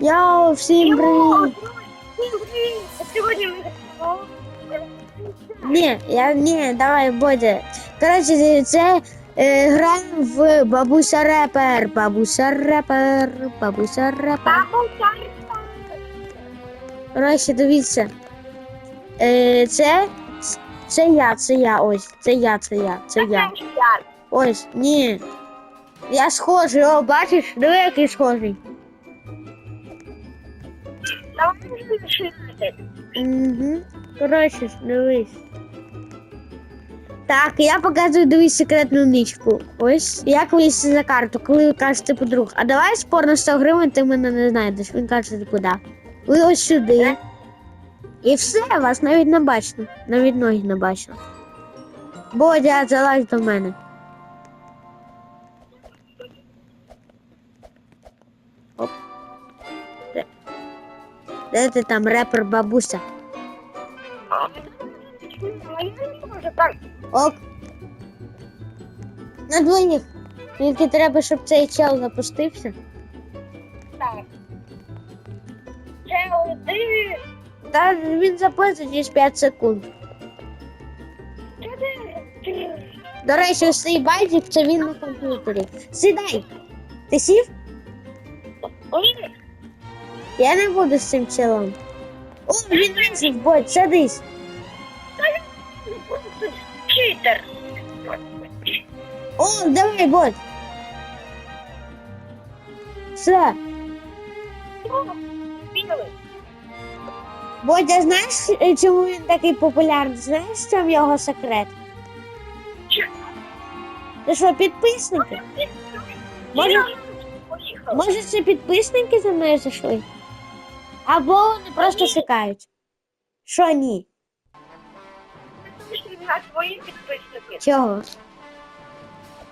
Йоу, всім привіт! Сьогодні ми Ні, я ні, давай, Бодя. Коротше, це е, граємо в бабуся репер. Бабуся репер, бабуся репер. Бабу Коротше, дивіться. Е, це, це я, це я, ось, це я, це я, це я. Ось, ні. Я схожий, о, бачиш, диви, який схожий. Угу. Коротше, дивись. Так, я показую дивись секретну ничку. Ось як вийти за карту, коли ви кажете подруг. А давай спор на 100 гривень, ти мене не знайдеш. Він каже, куди. Ви ось сюди. І все, вас навіть не бачно. Навіть ноги не бачно. Бодя, залазь до мене. Де ти там, репер бабуся? Ок. На двоїх. Тільки треба, щоб цей чел запустився. Так. Це один. Та він запустить через 5 секунд. До речі, ось цей байдик це він на комп'ютері. Сідай. Ти сів? Ні. Я не буду з цим челом. О, він висів, бодь, садись. Читер. О, давай, бодь. Все. Бодя, знаєш, чому він такий популярний? Знаєш, в чому його секрет? Ти що, підписники? Може- Може, це підписники за мною зайшли? Або вони просто шукають. Що ні? на свої підписники. Чого?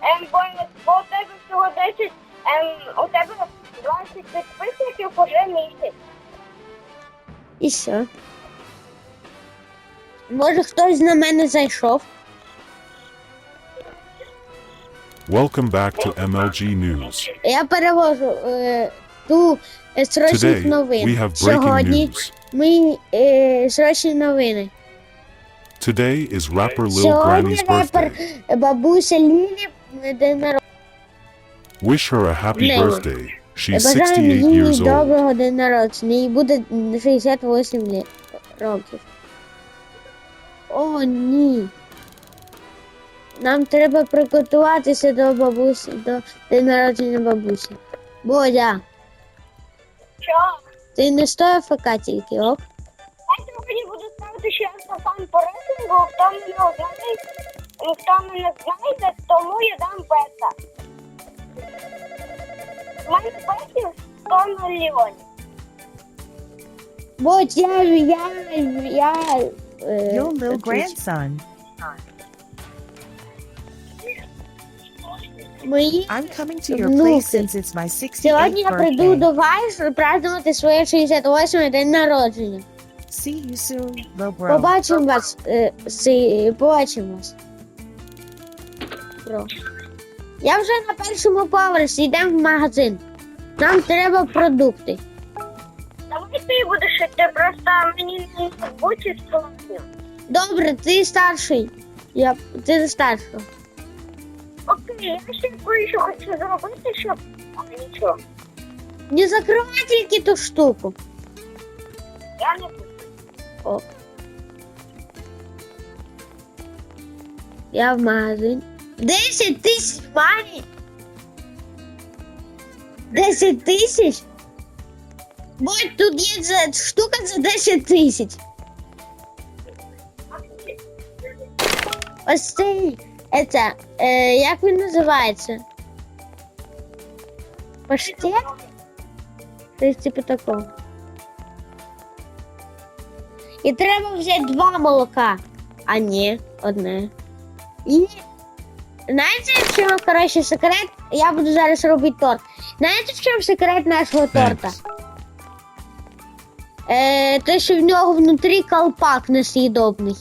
Ем, бо, бо у тебе всього 10, ем, у тебе 20 підписників уже місяць. І що? Може, хтось на мене зайшов? Welcome back to MLG News. Я перевожу е, ту срочних новин. have Сьогодні news. ми е, срочні новини. Today is rapper Lil Сьогодні Granny's репер birthday. бабуся Лілі е, день народження. Wish her a happy Lil. birthday. She's Бажаю 68 їй years old. доброго день народження. Їй буде 68 лі- років. О, ні. Нам треба приготуватися до бабусі, до день народження бабусі. Бодя, Що? ти не стоїв ФК тільки, ок? Я сьогодні буду ставити ще раз на сам по рейтингу, хто мене знає, хто мене знайде, тому я дам пета. У мене петів 100 мільйонів. Бодь, я, я, я... е, Your little якийсь- grandson. Мої I'm coming to your Внуки. place since it's my 68th Сьогодні я прийду birthday. до вас празднувати своє 68 день народження. See you soon, bro. Побачимо вас. Е, си, побачимо вас. Бро. Я вже на першому поверсі, йдемо в магазин. Нам треба продукти. Давай ти будеш іти, просто мені не бути складно. Добре, ти старший. Я, ти старший. Окей, я ще кое-що хочу зробити, щоб... А нічого, Не закривай тільки ту штуку. я не буду. О. Я в магазин. 10 тисяч мані. 10 тисяч? Будь тут є за, штука за 10 тисяч. Ось цей, Это, е, як він називається? Паштет? Щось типу такого. І треба взяти два молока, а не одне. І знаєте, в чому коротше секрет? Я буду зараз робити торт. Знаєте, в чому секрет нашого торта? Е, те, що в нього внутрі колпак несъїдобний.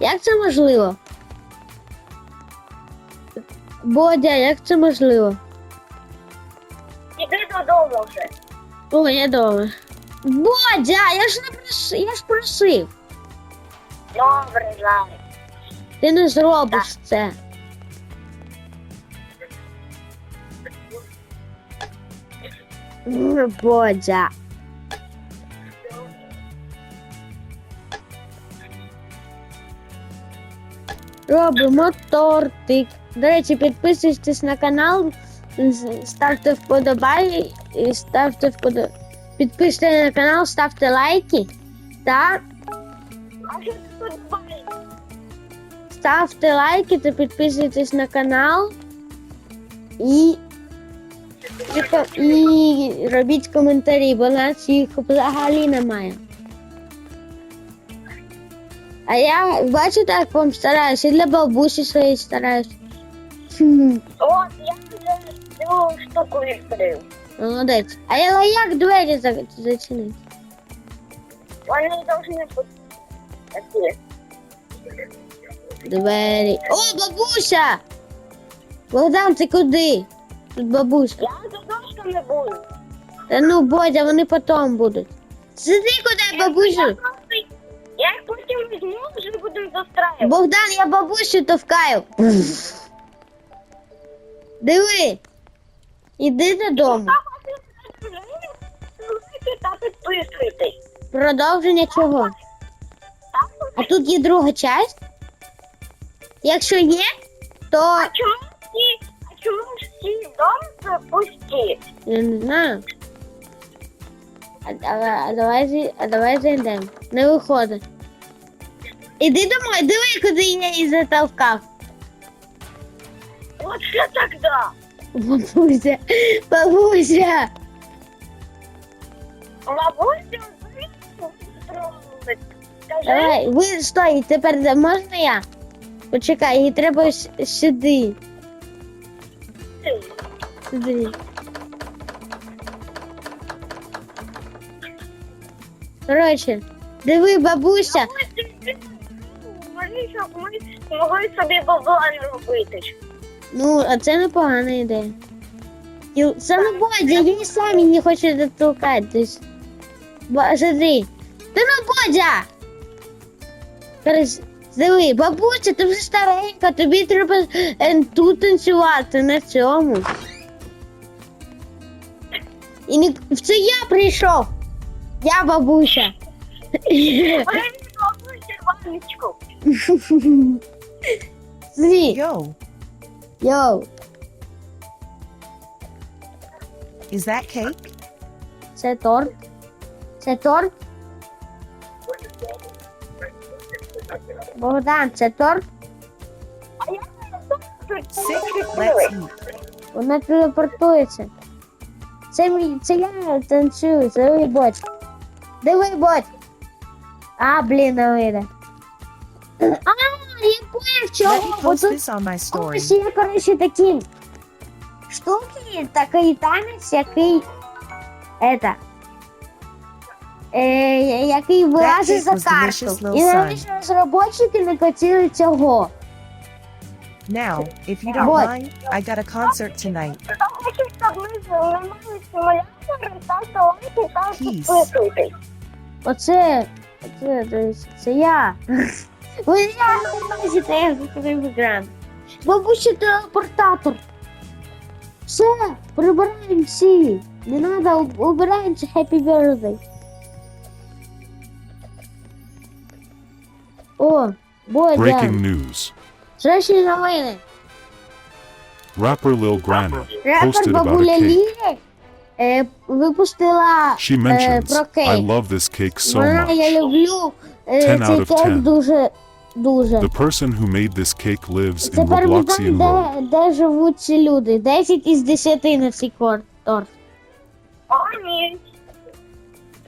Як це можливо? Бодя, як це можливо? Іди додому вже. О, я добре. Бодя, я ж не просив, я ж просив. Добре, зараз. Ти не зробиш це. М, Бодя. Робимо тортик. До речі, підписуйтесь на канал, ставте вподобай, ставте вподобай. Підписуйтесь на канал, ставте лайки та ставте лайки та підписуйтесь на канал. І, і, робіть коментарі, бо нас їх взагалі немає. А я бачите, як вам стараюся, і для бабусі своєї стараюсь. От, я вже цю штуку відкрив. Молодець. А я як двері за- зачинити? Вони повинні бути. Двері. О, бабуся! Богдан, ти куди? Тут бабуся. Я за дошками буду. Та ну, Бодя, вони потім будуть. Сиди куди, Я бабусю. просто- Я їх потім візьму, вже будемо застраювати. Богдан, я бабусю товкаю. Диви. Іди додому. Та підписуйтесь. Продовження чого? А тут є друга часть. Якщо є, то А чому всі, а чому всі доми пусті? я не знаю. А, а, а давай зі- а давай зайдемо. Не виходить. Іди домой, диви, куди я її затовкав. Що тоді? Бабуся, бабуся. Бабуся, Давай, ви стой, тепер можна я? Почекай, її треба с- сюди. Сюди. Коротше, диви, бабуся. Може, щоб ми могли собі бабла не робити. Ну, а це непогана ідея. І саме Бодя, він сам її хоче дотолкатись. Ба- Смотри. Та ну, Бодя! Диви, бабуся, ти вже старенька, тобі треба е, тут танцювати, на цьому. І не... Це я прийшов. Я бабуся. Вони бабуся ванночку. Смотри, Yo, йоу, is that cake? це торт. Це торт. Богдан, це торт. А я не знаю, що Secret, це let's eat. Вона телепортується. Це мій, це я танцюю, це ви бот. Диви бот. А, блін, не вийде. А, я поняв, Let me чого. Бо post тут this on my story. ось є, коротше, такі штуки, такий танець, який, это, е, який вилазить за карту. І навіщо розробники не хотіли цього? Now, if you don't What? mind, I got a concert tonight. Peace. Оце, оце, це я. Ви я не бачите, я закрив екран. Бабуся телепортатор. Все, прибираємо всі. Не треба, убираємо це Happy Birthday. О, Бодя. Breaking news. Зречні новини. Rapper Lil Granny Репер posted about a бабуля cake. Лілі е, випустила She е, mentions, про I кейк. love this cake so Вона, я much. люблю е, 10 цей out of кейк 10. дуже, дуже. The person who made this cake lives in Тепер ми Robloxian знаємо, де, де живуть ці люди. 10 із 10 на цей кор- торт. О, ні.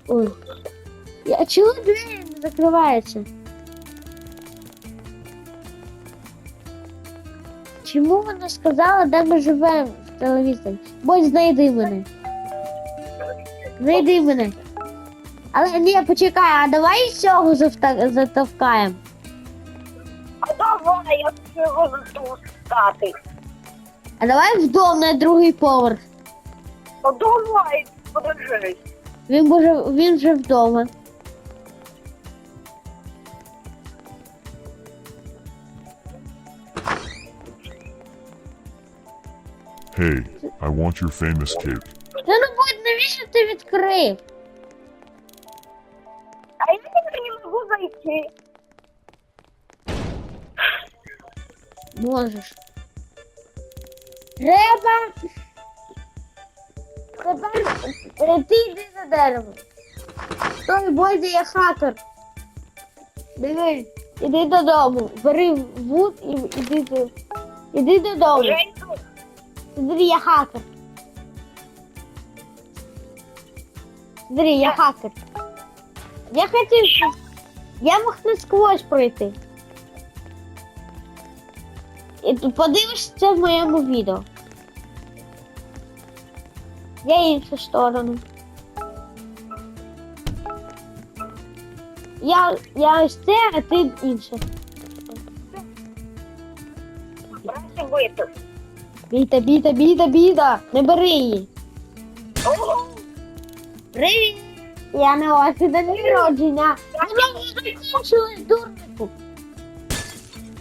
Ой. А чого двері не закриваються? Чому вона сказала, де ми живемо в телевізорі? Будь знайди мене. Знайди мене. Але ні, почекай, а давай цього завта- затовкаємо. А давай, я хочу його запускати. А давай в дом на другий поверх. Ну давай, подожди. Він вже, він вже вдома. Hey, I want your famous cake. Та ну будь, навіщо ти відкрив? А я тепер не можу зайти. Можеш. Треба. Тепер е, ти йди за дерево. Той Бодя є хакер. Дивись, іди додому. Бери вуд і іди, до- іди додому. Вже йду. Смотри, я хакер. Смотри, я хакер. Я хотів, я мог насквозь пройти. І подивишся в моєму відео. Я іншу сторону. Я, я ось це, а ти інше. Краще бити. Біта, біта, біта, біта. Не бери її. Привіт! Я вас і день народження. Воно вже закінчилось, дурнику.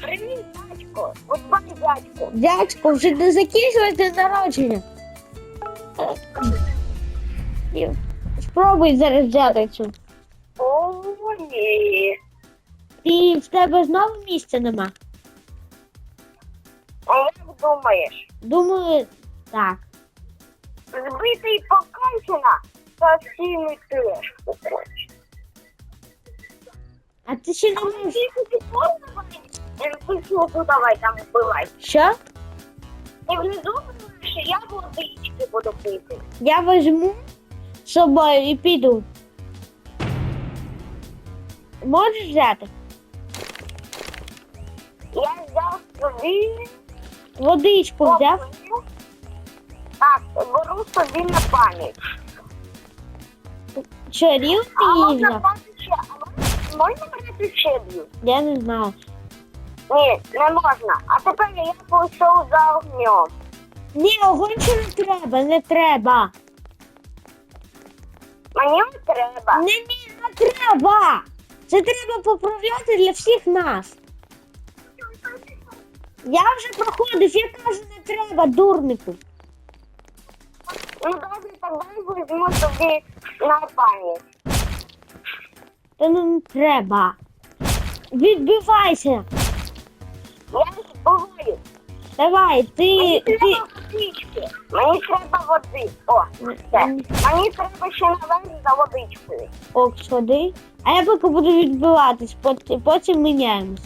Привіт, дядько. Дядько. Дядько, вже не закінчилось день народження. Спробуй зараз взяти цю. О, ні. І в тебе знову місця нема. А як думаєш? Думаю, так. Збитий покончена всі не теж хочеш. А ти ще не. Ну, давай там вбивай. Що? Ти внизу що я водички буду пити. Я візьму з собою і піду. Можеш взяти? Я взяв собі... Водичку взяв. Так, беру собі на пам'ять. Що, рів ти можна брати? А можна брати ще б'ю? Я не знаю. Ні, не можна. А тепер я пішов за огнем. Ні, огонь ще не треба, не треба. Мені не треба. Не, ні, не треба. Це треба поправляти для всіх нас. Я вже проходив, я кажу, не треба, дурнику. Ну добре, тоді візьму собі на пам'ять. Та ну не треба. Відбивайся. Я ж збиваю. Давай, ти. Мені ти... треба водички. Мені треба води. О, все. Мені треба ще наверх за водичкою. Ок, сходи. А я поки буду відбиватись, пот- потім міняємось.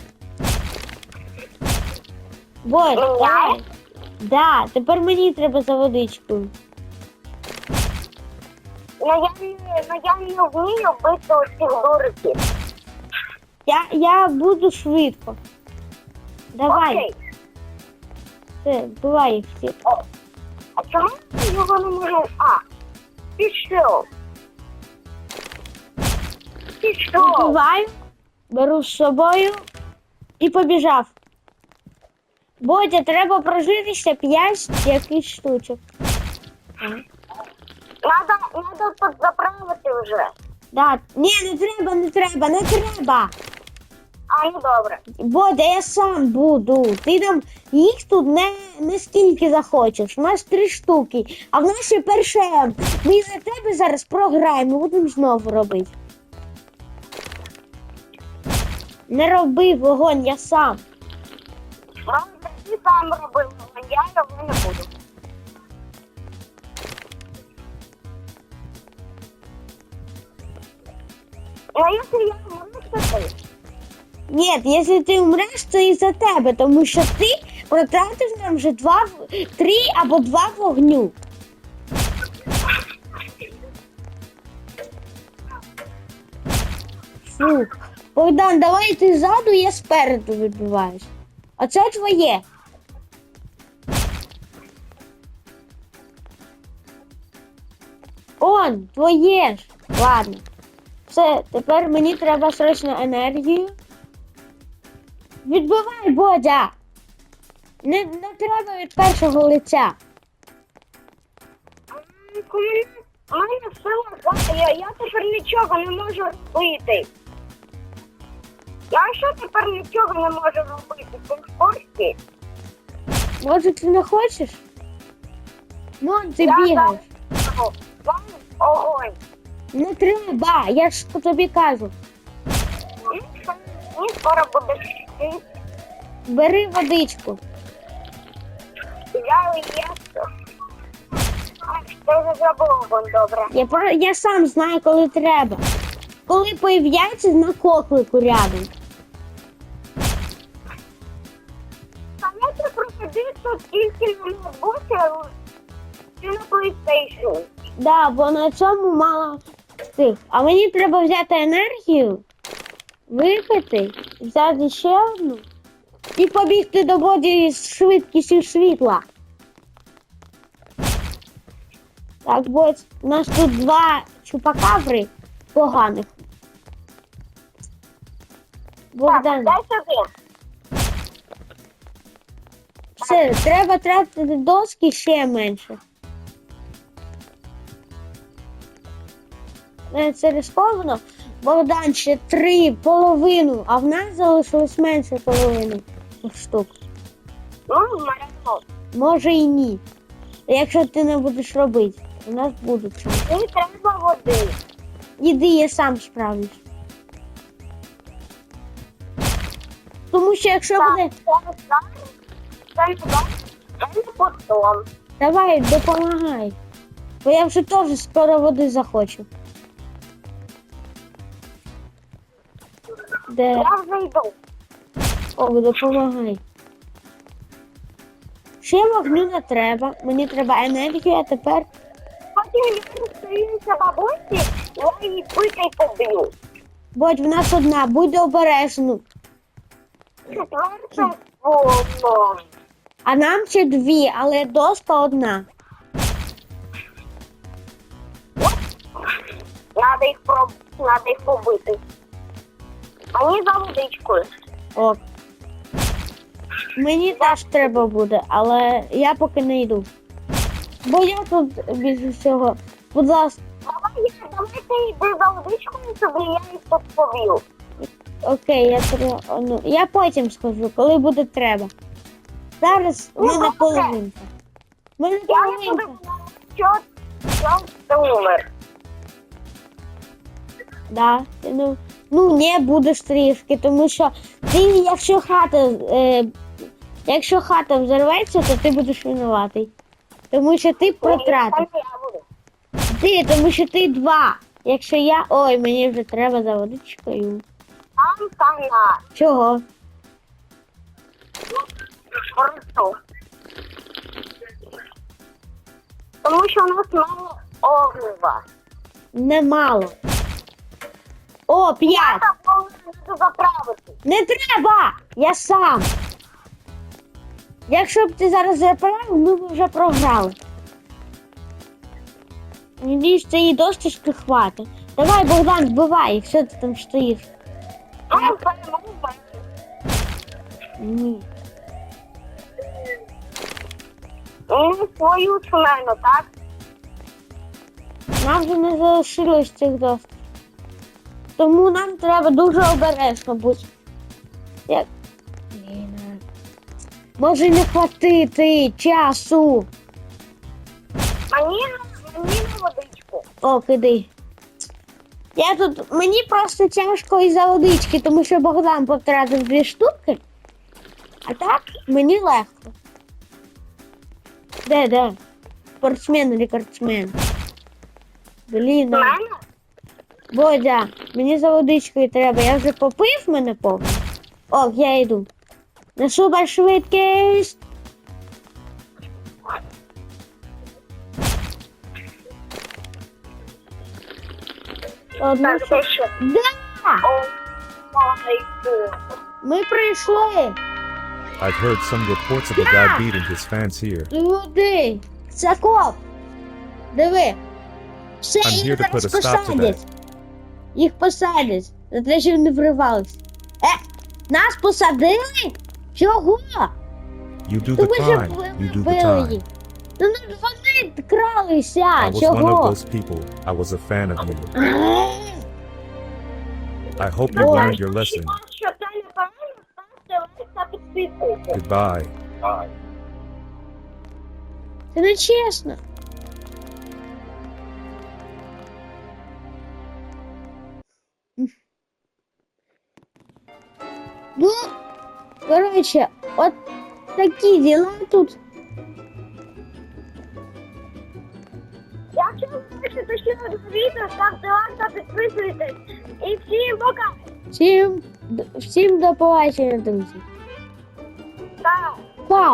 Бой, давай. Міняєш? Да, тепер мені треба за водичкою. Ну я не, ну, я не вмію бити усіх дуриків. Я, я буду швидко. Давай, Окей. все, вбивай їх всіх. А чому я його не можу? А, пішов. Пішов. Вбиваю, беру з собою і побіжав. Бодя, треба прожитися 5 якихось штучок. Надо, надо тут заправити вже. Да. Ні, не треба, не треба, не треба. А, ну добре. Бодя, я сам буду. Ти там їх тут не, не скільки захочеш. У нас три штуки, а в нас ще перше М. Ми за тебе зараз програємо, будемо знову робити. Не роби вогонь, я сам. Добре, ти сам робив, а я його не буду. Ну, якщо я можу, то ти. Ні, якщо ти вмреш, то і за тебе, тому що ти протратив нам вже два, три або два вогню. Фу. Богдан, давай ти ззаду, я спереду відбиваюсь. А це твоє. Он, твоє ж. Ладно. Все, тепер мені треба срочно енергію. Відбивай, Бодя! Не, не треба від першого лиця. У мене сила я, я тепер нічого не можу робити. Я що тепер нічого не можу робити? Ти в курсі? Може, ти не хочеш? Ну, ти бігаєш. Огонь. Не треба, я ж тобі кажу. Мені скоро буде. Бери водичку. Я їсти. А, ти вже забув, добре. Я, про- я сам знаю, коли треба. Коли появляється знак оклику рядом. Пам'ятаю, тільки на ноутбуці чи на PlayStation. Да, бо на цьому мало цих. А мені треба взяти енергію, випити, взяти ще одну і побігти до боді з швидкістю світла. Так, бо у нас тут два чупакабри поганих. Богдан, Так, дай сюди. все, треба тратити доски ще менше. Це рисковано. Богдан ще три половину, а в нас залишилось менше половини штук. Ну, марафон. Може і ні. Якщо ти не будеш робити, у нас будуть шанси. Мені треба води. Іди, я сам справлюсь. Тому що якщо Так, буде. Давай, допомагай. Бо я вже теж скоро води захочу. Де? Я вже йду. О, допомагай. Ще вогню не треба. Мені треба енергію, а тепер. Потім я розстрілюся бабусі, я її пикай поб'ю. Будь в нас одна, будь обережно. Четверте слово. А нам ще дві, але доска одна. Надо їх проб... Надо їх побити. Мені за водичкою. О. Мені теж треба буде, але я поки не йду. Бо я тут більше всього. Будь ласка, Давай я давайте йди за водичкою, щоб я їх тут окей, я треба. Ну, я потім схожу, коли буде треба. Зараз Ну, мене добре. половинка. В мене Я не буду ти умер. Да. Ну, ну не будеш трішки, тому що ти, якщо хата, е, якщо хата взорветься, то ти будеш винуватий. Тому що ти я буду. Ти, тому що ти два. Якщо я. Ой, мені вже треба за водичкою. Там канат. Чого? Просто. Тому що у нас мало огнива. Немало. О, п'ять! Так повинен заправити. Не треба! Я сам. Якщо б ти зараз заправив, ми б вже програли. Надіюсь, цієї досточки хватить. Давай, Богдан, вбивай, їх, що ти там стоїш? Ну, перемогу бачу. Ні. Ну, свою члену, так? Нам вже не залишилось цих досточок. Тому нам треба дуже обережно бути. Як? Може не хватити часу. Мені, мені на водичку. О, киди. Я тут. Мені просто тяжко із-за водички, тому що Богдан потратив дві штуки. А так мені легко. Де, де? Спортсмен, рекордсмен. Блін, У а. мене? Бодя, мені за водичкою треба. Я вже попив мене повно. О, я йду. На супер швидкість. Так, що? Да! Ми прийшли. I've heard some reports of a guy beating his fans here. Люди. Це коп. Диви. Все, I'm here to put a stop to посадять. Їх посадять. За те, що вони вривались. Е, нас посадили? Чого? You do the Тому що crime. You do the вбили time. їх. Ну, ну, вони ви кралися? I was one of Чого? those people. I was a fan of you. I hope you learned your lesson. Якщо це непогано, ставте лайк та підписуйтесь. Goodbye. Це не чесно. Ну, коротше, от такі діла тут. Якщо ви хочете ще одне відео, ставте лайк та підписуйтесь. І всім пока! Всім, всім до побачення, друзі. Так. Па!